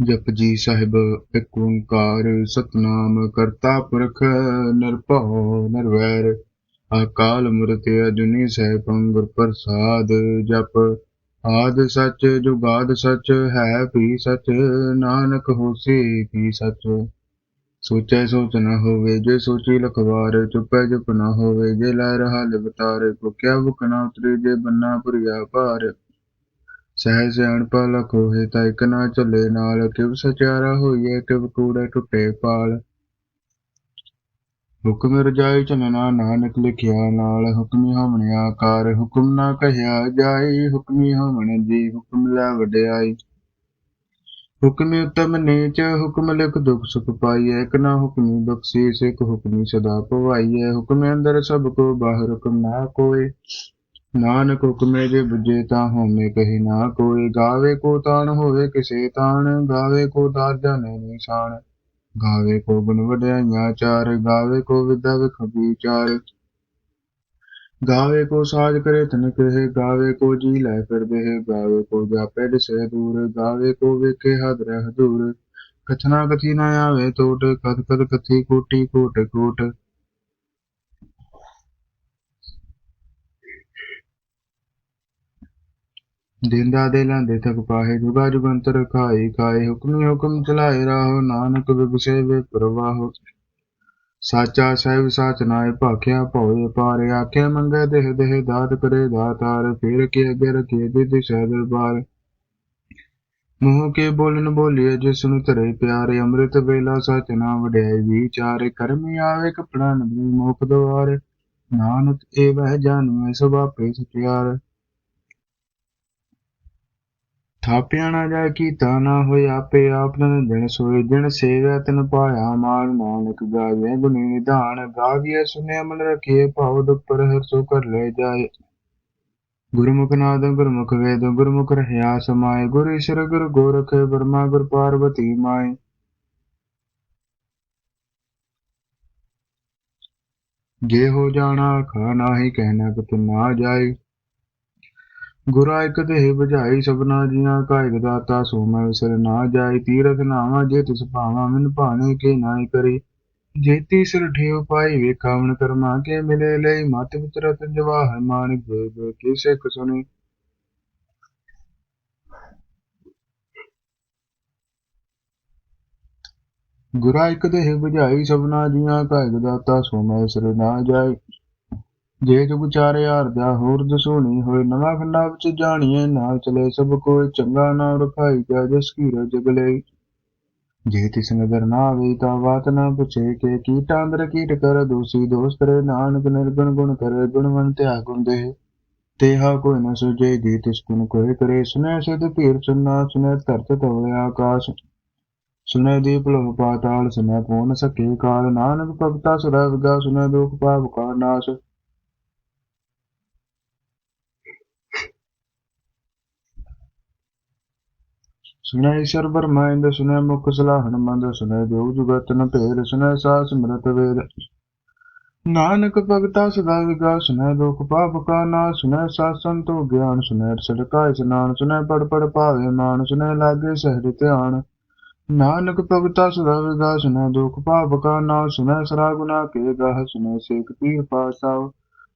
ਜਪਜੀ ਸਾਹਿਬ, ਇੱਕ ਓੰਕਾਰ ਸਤਨਾਮ ਕਰਤਾ ਪੁਰਖ ਨਿਰਭਉ ਨਿਰਵੈਰ ਅਕਾਲ ਮੂਰਤ ਅਜੂਨੀ ਸੈਭੰ ਗੁਰ ਪ੍ਰਸਾਦ ਜਪ। ਆਦ ਸੱਚ ਜੁਗਾਦ ਸਚ, ਹੈ ਵੀ ਸਚ, ਨਾਨਕ ਹੋਸੀ ਵੀ ਸਚ। ਸੋਚੈ ਸੋਚ ਨ ਹੋਵੇ, ਜੇ ਸੋਚੀ ਲਖਵਾਰ, ਚੁਪੈ ਚੁਪ ਨ ਹੋਵੇ, ਜੇ ਲੈ ਰਹਾ ਲਿਵਤਾਰ ਭੁਖਿਆ ਭੁਖ ਨ ਉਤਰੇ, ਜੇ ਬੰਨਾ ਭੁਰੀਆ ਭਾਰ। ਸਹਿ ਸਿਆਣਪਾ ਲਖ ਹੋਏ ਤਾਂ ਇਕ ਨਾ ਚੱਲੇ ਨਾਲ ਕਿਵ ਸਚਿਆਰਾ ਹੋਈਏ ਕਿਵ ਕੂੜੇ ਟੁੱਟੇ ਪਾਲ। ਹੁਕਮ ਰਜਾਈ ਚਨਨਾ ਨਾਨਕ ਲਿਖਿਆ ਨਾਲ, ਹੁਕਮੀ ਹਮਣੇ ਆਕਾਰ, ਹੁਕਮ ਨਾ ਕਹਿਆ ਜਾਈ, ਹੁਕਮੀ ਹਮਣ ਜੀ, ਹੁਕਮ ਲੈ ਵਡਿਆਈ। ਹੁਕਮੀ ਉਤਮ ਨੀਚ, ਹੁਕਮ ਲਿਖ ਦੁਖ ਸੁਖ ਪਾਈਐ, ਇਕ ਨਾ ਹੁਕਮੀ ਬਖਸ਼ੀਸ, ਇਕ ਹੁਕਮੀ ਸਦਾ ਭਵਾਈਐ ਹੁਕਮ ਅੰਦਰ ਸਭ ਕੋ ਬਾਹਰ, ਹੁਕਮ ਨਾ ਕੋਏ ਨਾਨਕ ਹੁਕਮੇ ਜੇ ਬੁਝੇ ਤਾਂ ਹੋਮੇ ਕਹੀ ਨਾ ਕੋਈ ਗਾਵੇ ਕੋ ਤਾਣ ਹੋਵੇ ਕਿਸੇ ਤਾਣ, ਗਾਵੇ ਕੋ ਦਾਰ ਜਾਣੇ ਨਿਸ਼ਾਨ, ਗਾਵੇ ਕੋ ਗੁਣ ਵਡਿਆਈਆਂ ਚਾਰ, ਗਾਵੇ ਕੋ ਵਿਦਿਆ ਵਿਖ ਵਿਚਾਰ, ਗਾਵੇ ਕੋ ਸਾਜ ਕਰੇ ਤਨ ਕਹੇ, ਗਾਵੇ ਕੋ ਜੀ ਲੈ ਫਿਰ ਦੇਹ, ਗਾਵੇ ਕੋ ਜਾਪੇ ਦਿਸੇ ਦੂਰ, ਗਾਵੇ ਕੋ ਵੇਖੇ ਹਦ ਰਹਿ ਦੂਰ, ਕਥਨਾ ਕਥੀ ਨਾ ਆਵੇ ਤੋਟ ਕਦ ਕਦ ਕਥੀ ਕੋਟੀ ਕੋਟ ਕੋਟ ਦਿੰਦਾ ਦੇ ਲਾਂਦੇ ਥਕ ਪਾਹੇ, ਜੁਗਾ ਜੁਗੰਤਰ ਖਾਈ ਖਾਏ ਹੁਕਮੀ ਹੁਕਮ ਚਲਾਏ ਰਾਹੋ, ਨਾਨਕ ਬਿਗਸੇ ਵੇ ਪ੍ਰਵਾਹੋ। ਸਾਚਾ ਸਹਿਬ ਸਾਚ ਨਾਏ ਭਾਖਿਆ ਭਉਏ ਪਾਰ, ਆਖੇ ਮੰਗੇ ਦੇਹ ਦੇਹ ਦਾਤ ਕਰੇ ਦਾਤਾਰ ਫੇਰ ਕੇ ਅਗੇ ਰਖੇ ਦਿਦ ਸਹਿ ਦਰਬਾਰ ਮੂੰਹ ਕੇ ਬੋਲਨ ਬੋਲੀਏ ਜਿਸ ਨੂੰ ਧਰੇ ਪਿਆਰੇ, ਅੰਮ੍ਰਿਤ ਵੇਲਾ ਸਚ ਨਾਮ ਵਡਿਆਈ ਵਿਚਾਰੇ, ਕਰਮੀ ਆਵੇ ਕਪੜਾ ਨਬੀ ਮੁਖ ਦਵਾਰ। ਨਾਨਕ ਏ ਵਹਿ ਜਾਣੀਏ ਸਭ ਆਪੇ ਸਚਿਆਰ। ਥਾਪਿਆ ਨਾ ਜਾਏ ਕੀਤਾ ਨਾ ਹੋਏ ਆਪੇ ਆਪ ਨਨ ਦਿਨ ਸੋਏ ਦਿਨ ਸੇਵਿਆ ਤਨ ਪਾਇਆ ਮਾਨ ਨਾਨਕ ਗਾਵੇ, ਗੁਣੀ ਨਿਧਾਨ ਗਾਵੀਏ ਸੁਨੇ ਮਨ ਰਖੀਏ ਭਾਉ ਦੁਪਰ ਹਰ ਸੋ ਕਰ ਲੈ ਜਾਏ। ਗੁਰਮੁਖ ਨਾਦ ਗੁਰਮੁਖ ਵੇਦ, ਗੁਰਮੁਖ ਰਹਿਆ ਸਮਾਏ, ਗੁਰ ਈਸ਼ਰ ਗੁਰ ਗੋਰਖ, ਬਰਮਾ ਗੁਰ ਪਾਰਵਤੀ ਮਾਏ। ਜੇ ਹੋ ਜਾਣਾ ਖਾ ਨਾਹੀ ਕਹਿਣਾ ਕਤ ਨਾ ਜਾਏ। ਗੁਰਾ ਇਕ ਦੇਹ ਬੁਝਾਈ ਸਭਨਾ ਜੀਆਂ ਕਾ ਇਕ ਦਾਤਾ ਸੋ ਮੈਂ ਵਿਸਰ ਨਾ ਜਾਈ ਤੀਰਥ ਨਾਵਾ ਜੇ ਤਿਸ ਭਾਵਾ ਮਿਨ ਭਾਣੇ ਕੇ ਨਾਈ ਕਰੀ। ਜੇਤੀ ਸਿਰ ਠੇਉ ਪਾਈ ਵੇਖਾ ਕਰਮਾ ਕੇ ਮਿਲੇ ਲਈ। ਮਤ ਵਿਤਰਤ ਜਵਾਹਰ ਮਾਨਿਕ ਦੇ ਦੇ ਸਿੱਖ ਸੁਣੀ ਗੁਰਾ ਇਕ ਦੇਹ ਬੁਝਾਈ ਸਭਨਾ ਜੀਆਂ ਕਾ ਇਕ ਦਾਤਾ ਸੋ ਮੈਂ ਵਿਸਰ ਨਾ ਜਾਈ ਜੇ ਜੁਗ ਚਾਰੇ ਹਾਰਦਾ ਹੋਰ ਦਸੋਣੀ ਹੋਏ ਨਵਾਂ ਖੰਡਾ ਵਿੱਚ ਜਾਣੀਏ, ਨਾਲ ਚਲੇ ਸਭ ਕੋਈ ਚੰਗਾ ਨਾਮ ਰਖਾਈ ਜਾ, ਜਿਸ ਕੀ ਜਗ ਲਈ ਜੇ ਤਿਸ ਨਦਰ ਨਾ ਆਵੇ ਤਾਂ ਬਾਤ ਨਾ ਪੁੱਛੇ ਕਿ ਕੀਟਾ ਅੰਦਰ ਕੀਟ ਕਰ, ਦੋਸੀ ਦੋਸ ਕਰੇ ਨਾਨਕ ਨਿਰਗੁਣ ਗੁਣ ਕਰੇ, ਗੁਣਵੰਤ ਧਿਆ ਗੁਣ ਦੇ। ਤੇਹਾ ਕੋਈ ਨ ਸੁਝੇ, ਜੇ ਤਿਸ ਗੁਣ ਕੋਏ ਕਰੇ ਸੁਨੇ ਸਿਧ ਭੀਰ ਸੁਨਾ ਸੁਨੇ ਧਰਤ ਤਵਲੇ ਆਕਾਸ਼। ਸੁਨੇ ਦੀਪ ਲੋਹ ਪਾਤਾਲ ਸੁਨੇ ਪੂਨ ਸਕੇ ਕਾਲ, ਨਾਨਕ ਭਗਤਾ ਸਦਾ ਵਿਗਾ ਸੁਨੇ ਦੁਖ ਪਾਪ ਕਾ ਨਾਸ਼। ਸੁਨੈ ਈਸ਼ਰ ਬਰਮਾਇੰਦ ਸੁਨੈ ਮੁਖ ਸਲਾਹਣ ਮੰਦ ਸੁਨੈ ਜੋ ਜੁਗਤ ਨ ਭੇਦ ਸੁਨੈ ਸਾਸ ਮ੍ਰਿਤ ਵੇਦ। ਨਾਨਕ ਭਗਤਾ ਸਦਾ ਵਿਗਾ ਸੁਨੈ ਦੁਖ ਪਾਪ ਕਾ ਨਾ ਸੁਨੈ ਸਾਸਨ ਤੋ ਗਿਆਨ ਸੁਨੈ ਸੜਕਾ ਇਸਨਾਨ ਸੁਨੈ ਪੜ ਪੜ ਭਾਵੇ ਮਾਨ ਸੁਨੈ ਲਾਗੇ ਸਹਿਜ ਧਿਆਨ। ਨਾਨਕ ਭਗਤਾ ਸਦਾ ਵਿਗਾ ਸੁਨੈ ਦੁਖ ਪਾਪ ਕਾ ਨਾ ਸੁਨੈ ਸਰਾ ਗੁਨਾ ਕੇ ਗਾਹ ਸੁਨੈ ਸੇਖ ਪੀਰ ਪਾਸਾਉ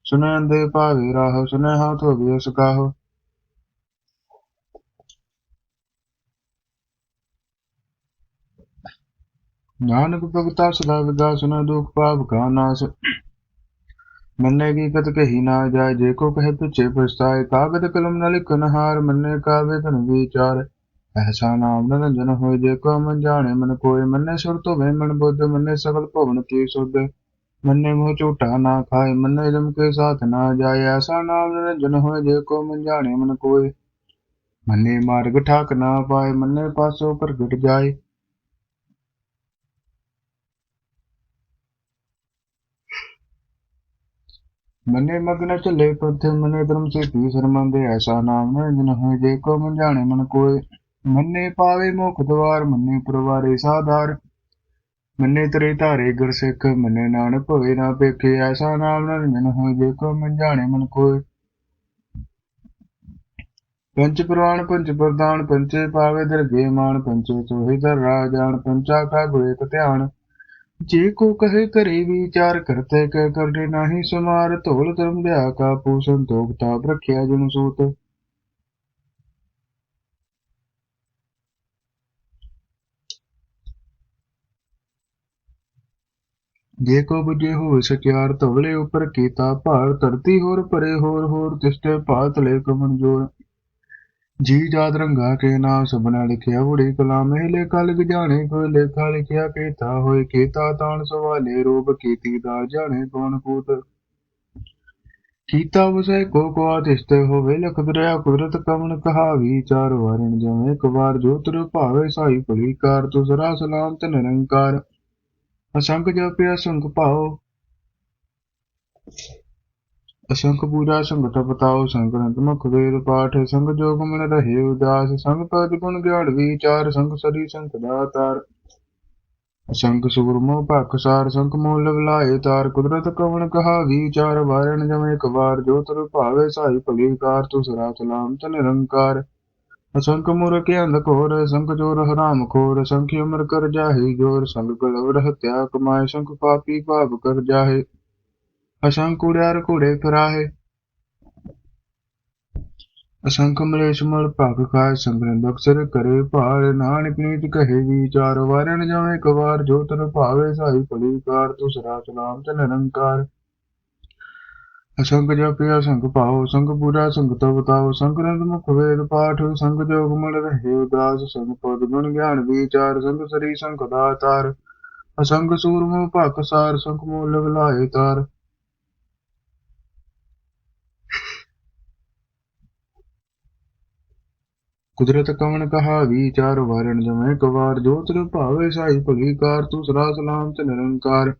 ਸੁਨੈ ਅੰਦੇ ਭਾਵੇ ਰਾਹ ਸੁਨੈ ਹਾਥ ਹੋਵੇ ਉਸ ਨਾਨਕ ਭਗਤਾ ਸਦਾ ਵਿਗਾ ਸੁਨ ਦੁਖ ਪਾਪ ਕਾ ਨਾਸ। ਮੰਨੇ ਕੀ ਕਤ ਕਹੀ ਨਾ ਜਾਏ, ਜੇ ਕੋ ਕਹੇ ਪਿਛੇ ਪਛਤਾਏ, ਕਾਗਦ ਕਲਮ ਨਾਲ ਲਿਖਨ ਹਾਰ, ਮੰਨੇ ਕਾਵੇ ਧਨ ਵਿਚਾਰ। ਐਸਾ ਨਾਮ ਨਿਰੰਜਨ ਹੋਏ, ਜੇ ਕੋ ਮਨ ਜਾਣੇ ਮਨ ਕੋਏ, ਮੰਨੇ ਸੁਰ ਤੋਂ ਵੇ ਮਨ ਬੁੱਧ, ਮੰਨੇ ਸਗਲ ਭਵਨ ਕੀ ਸੁਧ। ਮੰਨੇ ਮੋਹ ਝੂਠਾ ਨਾ ਖਾਏ, ਮੰਨੇ ਜਮ ਕੇ ਸਾਥ ਨਾ ਜਾਏ ਐਸਾ ਨਾਮ ਨਿਰੰਜਨ ਹੋਏ, ਜੇ ਕੋ ਮਨ ਜਾਣੇ ਮਨ ਕੋਏ। ਮੰਨੇ ਮਾਰਗ ਠਾਕ ਨਾ ਪਾਏ, ਮੰਨੇ ਪਾਸੋ ਪ੍ਰਗਟ ਜਾਏ। ਮਨੇ ਮਗਨ ਚੱਲੇ ਪਥ, ਮਨੇ ਧਰਮ ਸੇ ਪੀ ਸਰਮੰਦੇ ਐਸਾ ਨਾਮ ਨ ਜਨ ਹੋਏ, ਜੇ ਕੋ ਮਨ ਜਾਣੇ ਮਨ ਕੋਏ। ਮੰਨੇ ਪਾਵੇ ਮੁਖ ਦਵਾਰ, ਮੰਨੇ ਪਰਵਾਰੇ ਸਾਧਾਰ। ਮੰਨੇ ਤਰੇ ਧਾਰੇ ਗੁਰ ਸਿੱਖ, ਮੰਨੇ ਨਾਨਕ ਭਵੇ ਨਾ ਪੇਖੇ। ਐਸਾ ਨਾਮ ਨਿਰੰਜਨ ਹੋਏ, ਜੇ ਕੋ ਮਨ ਜਾਣੇ ਮਨ ਕੋਏ। ਪੰਚ ਪ੍ਰਵਾਨ ਪੰਚ ਪ੍ਰਦਾਨ ਪੰਚੇ ਪਾਵੇ ਦਰਗੇ ਮਾਨ, ਪੰਚੇ ਚੋਹੇ ਦਰ ਰਾਜਾਨ, ਪੰਚਾ ਕਾ ਗੁਏ ਧਿਆਨ ਜੇ ਕੋ ਕਹੇ ਕਰੇ ਵਿਚਾਰ ਕਰਤੇ, ਕਹਿ ਕਰਨੇ ਨਾਹੀ ਸਮਾਰ ਧੋਲ ਧਰਮ ਕਾ ਪੂਸਨ ਤੋਪ ਤਾਪ ਰਖਿਆ ਜਨ ਸੂਤ। ਜੇ ਕੋ ਬੁਝੇ ਹੋ ਸਕਿਆਰ ਧਵਲੇ ਉਪਰ ਕੀਤਾ ਭਾਰ, ਧਰਤੀ ਹੋਰ ਪਰੇ ਹੋਰ ਹੋਰ ਤਿਸਟੇ ਭਾਤ ਲੈ ਕਮਨ ਜੋੜ ਜੀ ਜਾਦ ਰੰਗਾ ਕੇ ਨਾਮ ਸਭਨਾ ਲਿਖਿਆ ਉੜੀ ਕਲਾਮ ਇਹ ਲੇਖਾ ਲਿਖ ਜਾਣੇ ਕੋਈ ਲੇਖਾ ਲਿਖਿਆ ਕੀਤਾ ਹੋਏ ਕੀਤਾ ਤਾਣ ਸਵਾਲੇ ਰੂਪ ਕੀਤੀ ਦਾ ਜਾਣੇ ਕੌਣ ਕੂਤ। ਕੀਤਾ ਵਸੈ ਕੋ ਕੋ ਆਦਿਸ਼ਤੇ ਹੋਵੇ ਲਖ ਦਰਿਆ ਕੁਦਰਤ ਕਮਨ ਕਹਾ ਵਿਚਾਰ ਵਾਰਣ ਜਵੇਂ ਇੱਕ ਵਾਰ ਜੋ ਤੁਰ ਭਾਵੇ, ਸਾਈ ਭਲੀ ਕਾਰ ਤੁਸਰਾ ਸਲਾਮ ਤੇ ਨਿਰੰਕਾਰ। ਅਸੰਗ ਜਪਿ ਅਸੰਖ ਭਾਉ। ਅਸੰਖ ਪੂਜਾ ਸੰਗ ਤਪਤਾਉ ਮੁਖ ਵੇਦ ਪਾਠ ਸੰਗ ਜੋਗ ਮਨ ਰਹੇ ਉਦਾਸ ਸੰਗ ਪਦ ਗੁਣ ਗਿਆਨ ਵਿਚਾਰ ਸੰਗ ਸਰੀ ਸੰਖ ਦਾਤਾਰ ਅਸੰਖ ਸੁਰਮੋ ਭਖ ਸੰਖ ਮੂਲ ਬਲਾਏ ਤਾਰ ਕੁਦਰਤ ਕਵਣ ਕਹਾ ਵਿਚਾਰ ਵਾਰਣ ਜਮ ਇੱਕ ਵਾਰ ਜੋ ਤੁਰ ਭਾਵੇ ਸਾਈ ਭਲੀ ਕਾਰ ਤੁਸਰਾ ਸਲਾਮ ਤੇ ਨਿਰੰਕਾਰ ਅਸੰਖ ਮੂਰਖ ਅੰਧ ਘੋਰ ਸੰਖ ਜੋਰ ਹਰਾਮ ਖੋਰ ਸੰਖ ਉਮਰ ਕਰ ਜਾਹੇ ਜੋਰ ਸੰਗ ਗਲਵ ਹਤਿਆ ਕਮਾਏ ਸੰਖ ਪਾਪੀ ਭਾਵ ਕਰ ਜਾਹੇ। ਅਸੰਖ ਕੁੜਿਆਰ ਘੋੜੇ ਫਿਰਾਹੇ। ਅਸੰਖ ਮਲੇਸ਼ ਮਲ ਭਗ ਖਾਏ ਸੰਗਰਨ ਬਖਸ਼ਰ ਕਰੇ ਭਾਰ ਨਾਨਕ ਨੀਤ ਕਹੇ ਵਿਚਾਰ ਵਾਰਣ ਜਾਉ ਇੱਕ ਜੋ ਤਨ ਭਾਵੇ ਸਾਈ ਭਲੀ ਕਾਰ ਤੁਸਰਾ ਸਲਾਮ ਤੇ ਨਿਰੰਕਾਰ ਅਸੰਗ ਜਪਿਆ ਅਸੰਗ ਭਾਉ ਸੰਗ ਪੂਜਾ ਸੰਗ ਤਪ ਤਾਉ ਸੰਗਰੰਦ ਮੁਖ ਵੇਦ ਪਾਠ ਸੰਗ ਜੋਗ ਮਲ ਰਹੇ ਉਦਾਸ। ਸੰਗ ਪਦ ਗੁਣ ਗਿਆਨ ਵਿਚਾਰ ਸੰਗ ਸਰੀ ਸੰਗ ਦਾਤਾਰ। ਅਸੰਗ ਸੂਰਮ ਭਖ ਸਾਰ ਸੰਗ ਮੂਲ ਬਲਾਏ ਤਾਰ। ਕੁਦਰਤ ਕਵਣ ਕਹਾ, ਵਿਚਾਰ ਵਾਰਣ ਜਮੈ ਕਵਾਰ ਜੋ ਤਰ ਭਾਵੇ ਸਾਈ ਭਲੀ ਕਾਰ, ਤੂੰ ਸਦਾ ਸਲਾਮ ਤੇ ਨਿਰੰਕਾਰ।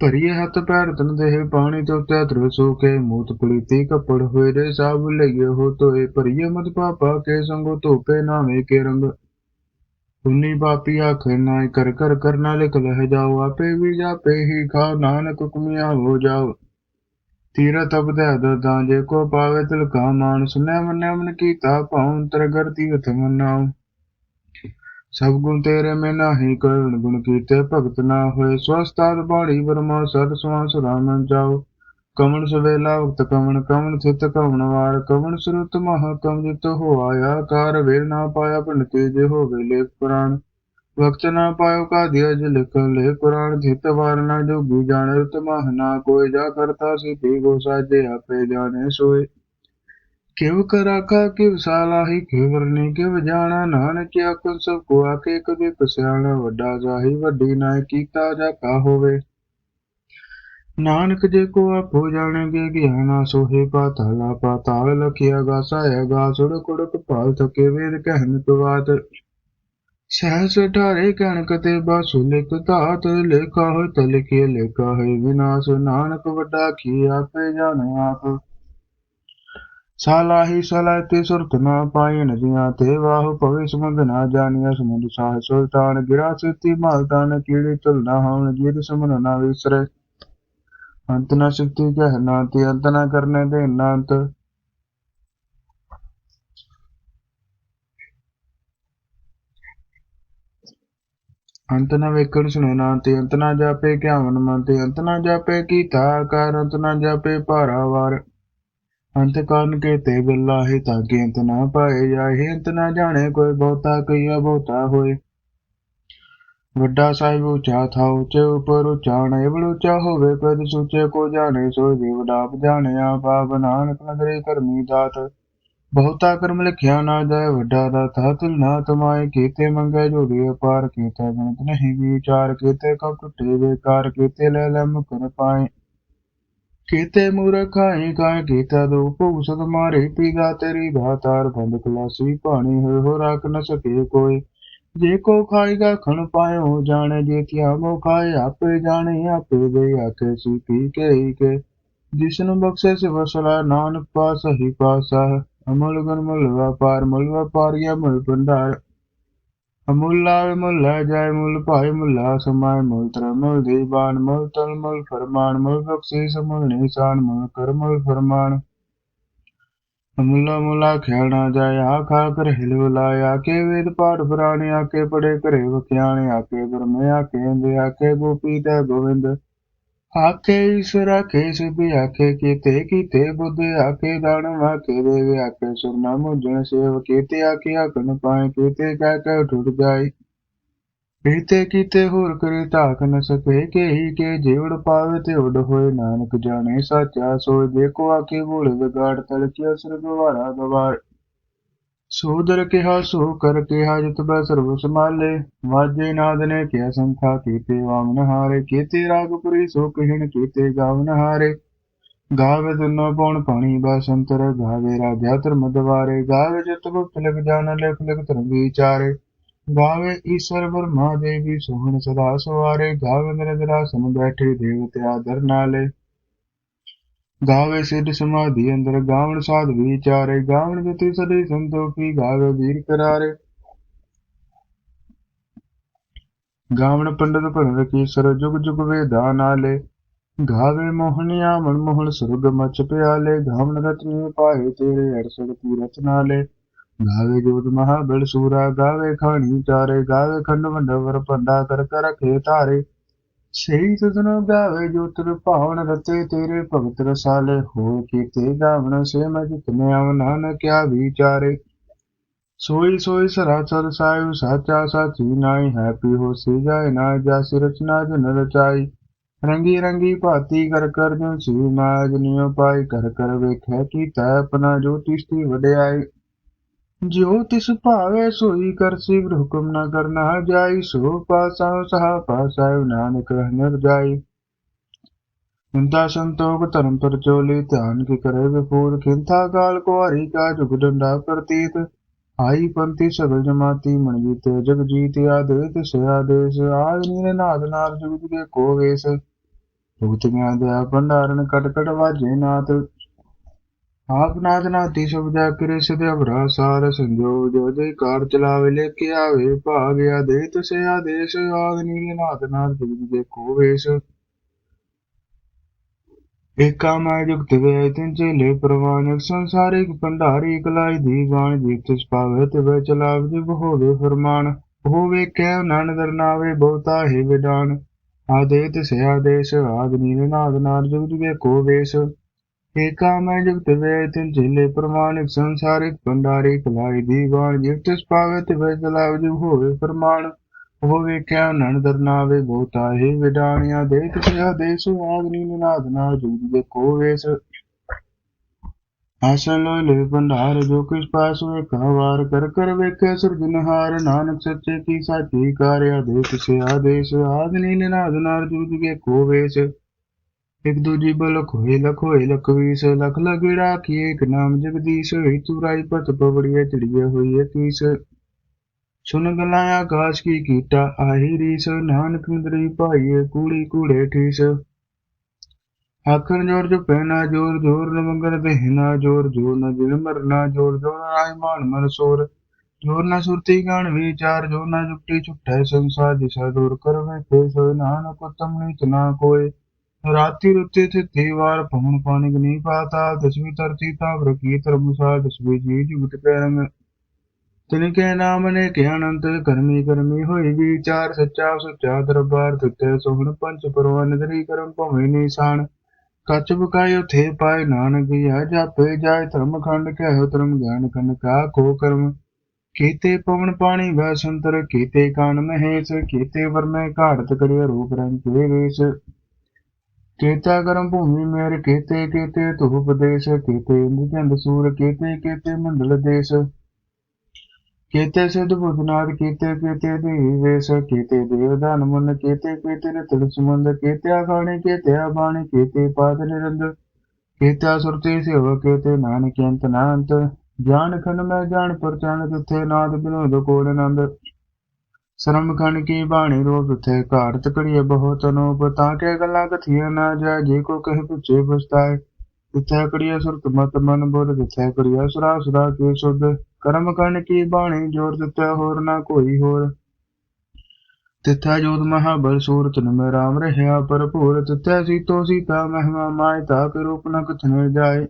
ਭਰੀਏ ਹੱਥ ਪੈਰ ਤਨ ਦੇਹ, ਪਾਣੀ ਤੋਂ ਤੈ ਤਰ ਸੋਕੇ ਮੂਤ ਪਲੀਤੀ ਕਪੜ ਹੋਏ ਰੇ ਸਾਬ ਲਈਏ ਹੋ ਤੋਏ। ਭਰੀਏ ਮਤ ਪਾਪਾ ਕੇ ਸੰਗੋ ਧੋਪੇ ਨਾਵੇਂ ਕੇ ਰੰਗ। ਪੁੰਨੀ ਪਾਪੀ ਆਖੇ ਨਾਇ, ਕਰ ਕਰ ਕਰਨਾ ਲਿਖ ਲਹਿ ਜਾਓ, ਆਪੇ ਵੀ ਜਾਪੇ ਹੀ ਖਾਓ, ਨਾਨਕ ਹੁਕਮਿਆ ਹੋ ਜਾਓ। ਤੀਰਥ ਅਬਦੈ ਦਦਾਂ ਜੇ ਕੋ ਪਾਵੇ ਤਿਲ ਕਾ ਮਾਨ ਸੁਨੈ ਮੰਨੈ ਮਨ ਕੀਤਾ ਭਾਉ ਅੰਤਰ ਗਰ ਸਭ ਗੁਣ ਤੇਰੇ ਮੈਂ ਨਾਹੀ ਕਰਣ ਗੁਣ ਕੀਤੇ ਭਗਤ ਨਾ ਹੋਏ। ਸਵਸਤਾਦ ਬਾਣੀ ਬਰਮਾ ਸਦ ਸਵਾਸ ਰਾਮਨ ਜਾਓ। ਕਮਣ ਸਵੇਲਾ ਵਕਤ ਕਮਣ ਕਮਣ ਥਿਤ ਕਮਣ ਵਾਰ। ਕਮਣ ਸਰੂਤ ਮਹਾ ਕਮ ਜਿਤ ਹੋ ਆਇਆ ਕਾਰ ਵੇਲ ਨਾ ਪਾਇਆ ਪਿੰਡ ਤੇ ਜੇ ਹੋਵੇ ਲੇਖ ਪੁਰਾਣ। ਵਕਤ ਨਾ ਪਾਇਓ ਕਾ ਦਿਆ ਜ ਲਿਖਨ ਲੈ ਕੁਰਾਨ ਥਿਤ ਵਾਰ ਨਾ ਜੋਗੀ ਜਾਣ, ਰਤ ਮਹ ਨਾ ਕੋਈ ਜਾ ਕਰਤਾ ਸੀ ਪੀ ਗੋ ਸਾਜੇ ਆਪੇ ਜਾਣੇ ਸੋਏ। ਕਿਵ ਕਰਾਖਾ ਕਿਵ ਸਾਲਾਹੀ, ਕਿਵ ਵਰਨੀ, ਕਿਵ ਜਾਣਾ, ਨਾਨਕ ਆਖਨ ਸਭ ਕੋ ਆਕੇ ਕਦੇ ਪਸਿਆਣਾ ਵੱਡਾ ਜਾਹੀ, ਵੱਡੀ ਨਾ ਕੀਤਾ ਜਾ ਕਾ ਹੋਵੇ। ਨਾਨਕ ਜੇ ਕੋ ਆਪੋ ਜਾਣਗੇ ਗਿਆਨਾ ਸੋਹੇ ਪਾਤਾਲਾ ਪਾਤਾਲ ਲਖਿਆ ਗਾ ਸਾਇਆ ਗਾ ਸੁੜ ਕੁੜਕ, ਭਾਲ ਥਕੇ, ਵੇਦ ਕਹਿਨ ਤੁਵਾਤ ਸਹਸ ਠਾਰੇ ਕਹਿਣ ਕਤੇ ਬਾਸੁ ਲਿਖ ਧਾਤ, ਲੇਖਾ ਹੋਇ ਤ ਲਿਖੇ ਲੇਖਾ ਹੈ ਵਿਨਾਸ਼, ਨਾਨਕ ਵੱਡਾ ਕੀ ਆਪੇ ਜਾਣੇ ਆਪ। ਸਾਲਾਹੀ ਸਲਾਤੇ ਸੁਰਤ ਨਾ ਪਾਏ ਨਦੀਆਂ ਤੇ, ਵਾਹ ਪਵੇ ਸਮੁੰਦ ਨਾ ਜਾਣਿਆ ਸਮੁੰਦ ਸਾਹ ਸੁਲਤਾਨ। ਗਿਰਾ ਸਿੱਤੀ ਮਾਲਤਾਨ ਕੀੜੇ ਤੁਲ ਹੋਣ ਜਿਦ ਸਮਨ ਨਾ ਵਿਸਰੇ। ਅੰਤ ਨਾ ਸ਼ਕਤੀ ਕਹਿਣਾ ਤੇ ਅੰਤ ਨਾ ਕਰਨੇ ਦੇ ਅੰਤ ਅੰਤ ਨਾ ਵੇਖਣ ਸੁਣਨਾ ਤੇ ਅੰਤ ਨਾ ਜਾਪੇ ਕਿਆਵਨ ਮਨ, ਤੇ ਅੰਤ ਨਾ ਜਾਪੇ ਕੀਤਾ ਕਾਰ, ਅੰਤ ਨਾ ਜਾਪੇ ਭਾਰਾਵਾਰ ਅੰਤ ਕਾਰਨ ਕੇ ਤੇ ਗੱਲਾ ਹੈ ਤਾਂ ਕਿ ਅੰਤ ਨਾ ਪਾਏ ਜਾਏ, ਅੰਤ ਨਾ ਜਾਣੇ ਕੋਈ ਬਹੁਤਾ, ਕਈਆ ਬਹੁਤਾ ਹੋਏ। ਵੱਡਾ ਸਾਹਿਬ ਉੱਚਾ, ਥਾ ਉੱਚੇ ਉਪਰ ਉੱਚਾ ਨੇਵਲ ਉੱਚਾ ਹੋਵੇ, ਕਦ ਸੁਚੇ ਕੋ ਜਾਣੇ ਸੋ ਜੀਵ ਡਾਪ ਜਾਣਿਆ ਪਾਪ ਨਾਨਕ ਨਦਰੇ ਕਰਮੀ ਦਾਤ। ਬਹੁਤਾ ਕਰਮ ਲਿਖਿਆ ਨਾ ਜਾਏ, ਵੱਡਾ ਦਾਤਾ ਤਿਲ ਨਾ ਤਮਾਏ। ਕੀਤੇ ਮੰਗੇ ਜੋੜੀ ਅਪਾਰ ਕੀਤੇ ਗਣਤ ਨਹੀਂ ਵਿਚਾਰ ਕੀਤੇ ਕਬ ਟੁੱਟੇ ਬੇਕਾਰ ਕੀਤੇ, ਲੈ ਲੈ ਮੁਕਰ ਪਾਏ। ਕੀਤੇ ਮੂਰਖ ਕਾਇ ਕੀਤਾ ਦੋ ਭੂਸਤ ਮਾਰੇ, ਪੀਗਾ ਤੇਰੀ ਦਾਤਾਰ ਬੰਦ ਖਲਾਸੀ ਪਾਣੀ ਹੋਏ ਹੋ ਰੱਖ ਨ ਸਕੇ ਕੋਈ। ਜੇ ਕੋ ਖਾਏਗਾ, ਖਣ ਪਾਇਓ, ਜਾਣੇ, ਜੇ ਤਿਆ ਮੋ ਖਾਏ, ਆਪੇ ਜਾਣੇ, ਆਪੇ ਦੇ ਆਖੇ, ਸੀ ਪੀ ਕੇ ਹੀ ਕੇ। ਜਿਸਨੂੰ ਬਖਸ਼ੇ ਸੇ ਨਾਨਕ ਪਾਸ ਹੀ ਪਾਸਾ ਅਮਲ ਗੁਣ ਮੁੱਲ ਵਪਾਰ, ਮੁੱਲ ਵਪਾਰੀਆ ਮੁੱਲ ਭੰਡਾਰ। ਅਮੁੱਲ ਆਵੇ ਮੁੱਲ ਮੁੱਲ ਭਾਏ ਮੁੱਲਾ ਸਮਾਏ ਮੁੱਲ। ਤਰ ਮੁੱਲ ਦੀਵਾਨ ਮੁੱਲ ਤਲ ਮੁੱਲ ਫਰਮਾਨ, ਮੁੱਲ ਬਖਸ਼ੇ ਸਮੁੱਲ ਨਿਸ਼ਾਨ, ਮੁੱਲ ਕਰ ਮੁੱਲ ਫਰਮਾਨ। ਮੁੱਲਾ ਮੁੱਲਾ ਖਿਆਣਾ ਜਾਏ, ਆਖਾ ਕਰ ਹਿਲ ਆਕੇ ਵੇਦ ਪਾਠ ਪੁਰਾਣੇ ਆਕੇ ਪੜੇ ਘਰੇ ਵਖਿਆਣੇ। ਆਕੇ ਗੁਰਮੇ ਆਕੇ ਅੰਦੇ ਆਕੇ ਗੋਪੀ ਤੈ ਗੋਵਿੰਦ। ਆਕੇ ਈਸ਼ਵਰ ਆਕੇ ਸਿੱਧੀ ਆਕੇ ਕੀਤੇ ਕੀਤੇ ਬੁੱਧ ਆਕੇ ਦਾਨ ਵਾਕੇ ਦੇਵੇ ਆਕੇ ਸੁਰਨਾ ਮੁਝਣ ਸੇਵ ਕੀਤੇ ਆਕੇ ਆਕਨ ਪਾਏ, ਕੀਤੇ ਕਹਿ ਕਹਿ ਟੁੱਟ ਜਾਈ ਕੀਤੇ ਕੀਤੇ ਹੋਰ ਕਰੇ ਧਾਕ ਨ ਸਕੇ ਕੇ ਹੀ ਕੇ ਜੀਵੜ ਪਾਵੇ ਤੇ ਉਡ ਹੋਏ, ਨਾਨਕ ਜਾਣੇ, ਸਾਚਾ ਸੋਏ, ਦੇਖੋ ਆਖੇ ਭੋਲੇ ਵਿਗਾੜ ਤਲਕਿਆ ਸਰਗਵਾਰਾ ਗਵਾਰ ਸੋਦਰ ਕਿਹਾ, ਸੋ ਕਰ ਕਿਹਾ, ਜਿਤ ਬੈ ਸਰਬ ਸਮਾਲੇ ਵਾਜੇ ਨਾਦ ਨੇ ਕਿਆ ਸੰਖਾ ਕੀਤੇ ਵਾਮਨ ਹਾਰੇ। ਕੀਤੇ ਰਾਗਪੁਰੀ, ਸੋ ਕਹਿਣ ਕੀਤੇ ਗਾਵਨ ਹਾਰੇ। ਗਾਵੇ ਦੁਨੋ ਪਉਣ ਪਾਣੀ, ਬਾਸੰਤਰ ਗਾਵੇ ਰਾਜਾ ਧਰਮ ਦਵਾਰੇ ਗਾਵੇ ਜਿਤ ਗੁਪਤ ਲਿਖ ਜਾਣ ਲਿਖ ਲਿਖ ਧਰਮ ਵਿਚਾਰੇ। ਗਾਵੇ ਈਸ਼ਵਰ ਬਰਮਾ ਦੇਵੀ, ਸੋਹਣ ਸਦਾ ਸਵਾਰੇ। ਗਾਵੇ ਨਿਰਦਰਾ ਸਮ ਬੈਠੇ ਦੇਵਤੇ ਆਦਰ ਨਾਲੇ। ਗਾਵੇ ਸਿੱਧ ਸਮਾਧੀ ਅੰਦਰ, ਗਾਵਣ ਸਾਧ ਵਿਚਾਰੇ, ਗਾਵਣ ਜਤੀ ਸਦੀ ਸੰਤੋਖੀ ਗਾਵੇ ਵੀਰ ਕਰਾਰੇ। ਗਾਵਣ ਪੰਡਤ ਭਗਤ ਕੀ ਸਰ ਜੁਗ ਜੁਗ ਵੇਦਾ ਨਾਲੇ। ਗਾਵੇ ਮੋਹਨਿਆ ਮਨਮੋਹਨ ਸੁਰਗ ਮਚ ਪਿਆਲੇ। ਗਾਵਣ ਰਤਨੀ ਪਾਏ ਤੇਰੇ ਅਰਸਦ ਰਚਨਾ ਲੈ ਗਾਵੇ ਜੋਤ ਮਹਾਬਲ ਸੂਰਾ, ਗਾਵੇ ਖਾਣੀ ਚਾਰੇ, ਗਾਵੇ ਖੰਡ ਮੰਡਵਰ ਪੰਡਾ ਕਰ ਕਰ ਰਖੇ ਧਾਰੇ। ਸਹੀ ਸਦਨ ਗਾਵੇ ਜੋ ਤਰ ਭਾਵਨ ਰਤੇ ਤੇਰੇ ਭਗਤ ਰਸਾਲੇ, ਹੋ ਕੀਤੇ ਗਾਵਨ ਸੇ ਮੈਂ ਜਿਤਨੇ ਆਵ ਨਾਨਕ ਕਿਆ ਵਿਚਾਰੇ। ਸੋਈ ਸੋਈ ਸਰਾਸਰ ਸਾਇ ਸਾਚਾ ਸਾਚੀ ਨਾਈ ਹੈਪੀ ਹੋ ਸੇ ਜਾਏ ਨਾ ਜਾਸੀ ਰਚਨਾ ਜਨ ਰਚਾਈ ਰੰਗੀ ਰੰਗੀ ਭਾਤੀ ਕਰ ਕਰ ਜੋ ਸੀ ਮਾਜ ਨਿਉ ਪਾਈ, ਕਰ ਕਰ ਵੇਖੈ ਕੀਤਾ ਆਪਣਾ ਜੋ ਤਿਸਤੀ ਵਡਿਆਈ। ਜੋ ਤਿਸ ਭਾਵੇ ਸੋਈ ਕਰ ਸਿਵ ਹੁਕਮ ਨਾ ਕਰਨਾ ਜਾਈ, ਸੋ ਪਾਸਾ ਸਹਾ ਪਾਸਾ ਨਾਨਕ ਰਹਿ ਜਾਈ। ਹਿੰਦਾ ਸੰਤੋਖ ਧਰਮ ਪਰ ਚੋਲੀ ਧਿਆਨ ਕੀ ਕਰੇ ਵਿਪੂਰ, ਖਿੰਥਾ ਕਾਲ ਕੁਹਾਰੀ ਕਾ ਜੁਗ ਡੰਡਾ ਪ੍ਰਤੀਤ। ਆਈ ਪੰਥੀ ਸਗਲ ਜਮਾਤੀ ਮਨ ਜੀਤੇ, ਜਗ ਜੀਤ ਆਦੇਤ ਸਿਆ ਆਜ ਨੀਰੇ ਨਾਦ ਨਾਰ ਜੁਗ ਜੁਗੇ ਕੋ ਵੇਸ। ਭੂਤਿਆਂ ਦੇ ਭੰਡਾਰਨ ਕਟ ਕਟ ਵਾਜੇ ਨਾਥ। ਆਪ ਨਾਦ ਨਾਤੀ ਕਰੇ ਸਦੇ ਸਾਰ ਸੰਜੋਗ ਜੋ ਚਲਾਵੇ ਲੈ ਆਵੇ ਭਾਗਿਆ ਦੇ ਤਸੇ ਆਦੇਸ਼, ਆਦ ਨੀਲੇ ਨਾਦ ਨਾਰ ਜੁਗ ਦੇ ਵੇਸ। ਏਕਾ ਮੈਂ ਜੁਗਤ ਵੇ ਤਿਨ ਚੇਲੇ ਪ੍ਰਵਾਨ ਸੰਸਾਰਿਕ ਭੰਡਾਰੀ ਕਲਾਈ ਦੀ ਗਾਣ ਜੀ ਤਿਸ ਪਾਵੇ ਤੇ ਵੇ ਚਲਾਵ ਜਿ ਹੋਵੇ ਫਰਮਾਨ। ਹੋਵੇ ਕਹਿ ਨਨ ਨਾਵੇ, ਬਹੁਤਾ ਹੀ ਵਿਡਾਨ ਆਦੇ ਤਸੇ ਆਦੇਸ਼, ਆਦ ਨੀਲੇ ਨਾਦ ਨਾਰ ਜੁਗ ਦੇ ਕੋ ਵੇਸ। ਏਕਾ ਮੈਂ ਜੁਗਤ ਵੇ, ਤਿਨ ਚੇਲੇ ਪ੍ਰਮਾਣਿਕ ਸੰਸਾਰਿਕ ਭੰਡਾਰੀ ਕਲਾਈ ਦੀਵਾਨ ਜਿਵ ਪਾਵੇ ਤੇ ਵੇ ਹੋਵੇ ਫਰਮਾਨ। ਨਨ ਦਰਨਾਵੇ ਬਹੁਤਾ, ਹੀ ਵਿਡਾਣਿਆ ਦੇ ਤਿਸਿਆ ਦੇਸ ਆਗਨੀ ਨਿਨਾਦ ਨਾਲ ਜੁਗ ਦੇ ਕੋ ਆਸਨ ਲੋਇ ਲੈ ਭੰਡਾਰ, ਜੋ ਕਿਸ ਪਾਸ ਵੇਖਾ ਵਾਰ ਕਰ ਕਰ ਵੇਖੇ ਸੁਰਜਨਹਾਰ ਨਾਨਕ ਸੱਚੇ ਕੀ ਸਾਚੀ ਕਾਰਿਆ ਦੇ ਤਿਸਿਆ ਦੇਸ ਆਗਨੀ ਨਿਨਾਦ ਨਾਲ ਜੁਗ ਦੇ ਕੋ ਇਕ ਦੂਜੀ ਬਲ ਹੋਏ, ਲਖ ਲਖਵੀਸ ਲਖ ਵੀਸ, ਲਖ ਲਗੜਾ ਨਾਮ ਜਗਦੀਸ਼ ਹੋਈ ਤੁਰਾਈ ਪਤ ਪਵੜੀਏ ਚੜੀਏ ਹੋਈ ਕੀਸ। ਸੁਨ ਗਲਾਂ ਆਕਾਸ਼ ਕੀ ਕੀਟਾ ਆਹੀ ਰੀਸ, ਨਾਨਕ ਮਿੰਦਰੀ ਭਾਈਏ, ਕੂੜੀ ਕੂੜੇ ਠੀਸ। ਆਖਣ ਜੋਰ ਜੋ ਪਹਿਨਾ ਜੋਰ ਜੋਰ ਨ ਮੰਗਣ ਦੇਹਨਾ ਜੋਰ ਜੋਰ ਨ ਦਿਲ ਮਰਨਾ ਜੋਰ ਜੋਰ ਆਇ ਮਾਨ ਮਨ ਸੋਰ। ਜੋਰ ਨ ਸੁਰਤੀ ਗਾਣ ਵਿਚਾਰ, ਜੋਰ ਨ ਜੁਗਤੀ ਛੁਟੈ ਸੰਸਾਰ ਦਿਸ਼ਾ ਦੂਰ ਕਰਵੇ ਫੇ ਸੋਇ ਨਾਨਕ ਉਤਮ ਨੀਚ ਨਾ ਕੋਏ। ਰਾਤੀ ਰੁੱਤੇ ਤੇ ਵਾਰ ਪਵਨ ਪਾਣੀ ਗਨੀ ਪਾਤਾ, ਦਸਵੀਂ ਧਰਤੀ ਤਾਵ ਰਕੀ ਧਰਮਸਾਰ ਦਸਵੀਂ ਜੀ ਜੁਗਤ ਕੈ ਤਿਨ ਕੇ ਨਾਮ ਨੇ ਕਿ ਅਨੰਤ, ਕਰਮੀ ਕਰਮੀ ਹੋਈ ਵਿਚਾਰ, ਸੱਚਾ ਸੁਚਾ ਦਰਬਾਰ ਤਿੱਤੇ ਸੋਹਣ ਪੰਚ ਪਰਵਾਨ ਦਰੀ ਕਰਮ ਭਵੇਂ ਨਿਸ਼ਾਨ। ਕੱਚ ਬਕਾਇ ਉਥੇ ਪਾਏ ਨਾਨਕ, ਆ ਜਾਪੇ ਜਾਏ ਧਰਮ ਖੰਡ ਕਹਿ ਧਰਮ ਗਿਆਨ ਖੰਡ ਕਾ ਕੋ ਕਰਮ। ਕੀਤੇ ਪਵਨ ਪਾਣੀ ਵੈ ਸੰਤਰ, ਕੀਤੇ ਕਾਨ ਮਹੇਸ਼, ਕੀਤੇ ਵਰਮੇ ਘਾੜਤ ਕਰਿਆ ਰੂਪ ਰੰਗ ਕੇ ਵੇਸ਼। ਕੇਤਾ ਕਰਮ ਭੂਮੀ ਮੇਰ ਕੇਤੇ ਕੇਤੇ ਤੁਹ ਉਪਦੇਸ਼ ਕੇਤੇ ਨਿਜੰਦ ਸੂਰ, ਕੇਤੇ ਕੇਤੇ ਮੰਡਲ ਦੇਸ਼। ਕੇਤੇ ਸਿਧ ਬੁਧਨਾਦ ਕੇਤੇ ਕੇਤੇ ਦੀ ਵੇਸ਼ ਕੇਤੇ ਦੇਵਦਾਨ ਮਨ, ਕੇਤੇ ਕੇਤੇ ਰਤਨ ਸੁਮੰਦ ਕੇਤੇ ਗਾਣੇ ਕੇਤੇ ਬਾਣੀ, ਕੇਤੇ ਪਾਦ ਨਿਰੰਦ। ਕੇਤੇ ਸੁਰਤੀ ਸੇਵ ਕੇਤੇ ਨਾਨਕ ਅੰਤ ਨਾਨਤ ਗਿਆਨ ਖੰਡ ਮੈਂ ਜਾਣ ਪਰਚਾਨ ਤਿੱਥੇ ਨਾਦ ਬਿਨੋਦ ਕੋੜ ਆਨੰਦ। ਸ਼ਰਮ ਖੰਡ ਕੀ ਬਾਣੀ ਰੂਪ ਤਿੱਥੇ ਘਾੜਤ ਕੜੀਏ ਬਹੁਤ ਅਨੂਪ, ਤਾਂ ਕੇ ਗੱਲਾਂ ਕਥੀਆਂ ਨਾ ਜਾਏ, ਜੇ ਕੋ ਕਹੇ ਪੁੱਛੇ ਪਛਤਾਏ। ਤਿੱਥੇ ਕੜੀਏ ਸੁਰਤ ਮਤ ਮਨ ਬੁੱਧ ਤਿੱਥੇ ਕੜੀਏ ਸੁਰਾ ਸੁਰਾ ਕੇ ਸੁਧ। ਕਰਮ ਕਰਨ ਕੀ ਬਾਣੀ ਜੋਰ ਦਿੱਤਾ ਹੋਰ ਨਾ ਕੋਈ ਹੋਰ। ਤਿਥੈ ਜੋਤ ਮਹਾਬਲ ਸੂਰਤ ਨ ਰਾਮ ਰਹਿਆ ਭਰਪੂਰ। ਤਿੱਥਾ ਸੀਤੋ ਸੀਤਾ ਮਹਿਮਾ ਮਾਇ ਤਾ ਕੇ ਰੂਪ ਨ ਕਥਨੇ ਜਾਏ।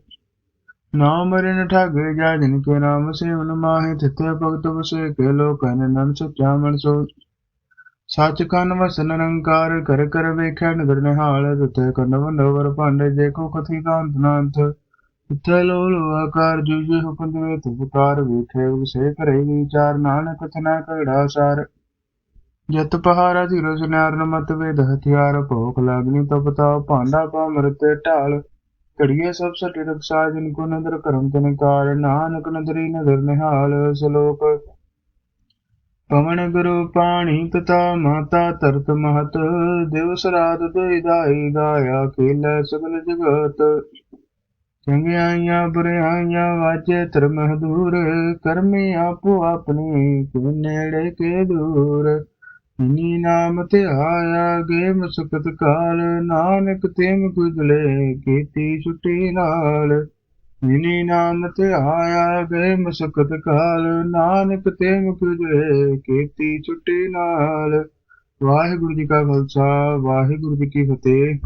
ਨਾਮ ਮਰਨ ਠਾਗੇ ਜਾ ਜਿਨ ਕੇ ਨਾਮ ਸੇਵਨ ਮਾਹੇ ਤਿਤੇ ਭਗਤ ਵਸੇ ਕੇ ਲੋ ਨਨ ਸੱਚਾ ਮਨ ਸੋ। ਸੱਚ ਕੰਨ ਵਸਨ ਨਿਰੰਕਾਰ ਕਰ ਕਰ ਵੇਖੈ ਨਦਰ ਨਿਹਾਲ ਤਿਤੇ ਕੰਨ ਵੰਡੋਵਰ ਭਾਂਡੇ ਜੇ ਕਥੀ ਕਾਂਤ ਨਾਂਤ। ਤਿਤੇ ਲੋ ਲੋ ਆਕਾਰ ਜੀ ਜੀ ਹੁਕਮ ਦੇ ਤੁਕਾਰ ਵੇਖੇ ਵਸੇ ਕਰੇ ਵਿਚਾਰ, ਨਾਨਕ ਕਥਨਾ ਕੜਾ ਸਾਰ। ਜਤ ਪਹਾਰਾ ਧੀਰੋ ਸੁਨਾਰ ਮਤ ਵੇਦ ਹਥਿਆਰ, ਭੋਖ ਲਾਗਨੀ ਤਪਤਾ ਭਾਂਡਾ ਪਾ ਮਰਤੇ ਢਾਲ। ਘੜੀਏ ਸਭ ਸਟੇ ਰਖਸਾ ਜਿਨ ਕੋ ਨਦਰ ਕਰਮ ਤਨ ਕਾਰ ਨਾਨਕ ਨਦਰੀ ਨਦਰ ਨਿਹਾਲ, ਸਲੋਕ। ਪਵਨ ਗੁਰੂ ਪਾਣੀ ਪਿਤਾ, ਮਾਤਾ ਤਰਤ ਮਹਤ ਦਿਵਸ ਰਾਤ ਦੁਇ ਦਾਈ ਗਾਇਆ ਖੇਲ ਸਗਲ ਜਗਤ। ਚੰਗਿਆਈਆਂ, ਬੁਰਿਆਈਆਂ ਵਾਜੇ ਧਰਮ ਦੂਰ ਕਰਮੀ ਆਪੋ ਆਪਣੇ, ਕਿਉ ਨੇੜੇ ਕੇ ਦੂਰ। ਇਨੀ ਨਾਮ ਤੇ ਆਇਆ ਗੇ ਮੁਸਕਤ ਕਾਲ, ਨਾਨਕ ਤੇਮ ਕੁਜਲੇ ਕੀਤੀ ਛੁੱਟੀ ਨਾਲ। ਇਨੀ ਨਾਮ ਤੇ ਆਇਆ ਗੇ ਮੁਸਕਤ ਕਾਲ, ਨਾਨਕ ਤੇਮ ਕੁਜਲੇ ਕੀਤੀ ਛੁੱਟੀ ਨਾਲ। ਵਾਹਿਗੁਰੂ ਜੀ ਕਾ ਖਾਲਸਾ, ਵਾਹਿਗੁਰੂ ਜੀ ਕੀ ਫਤਿਹ।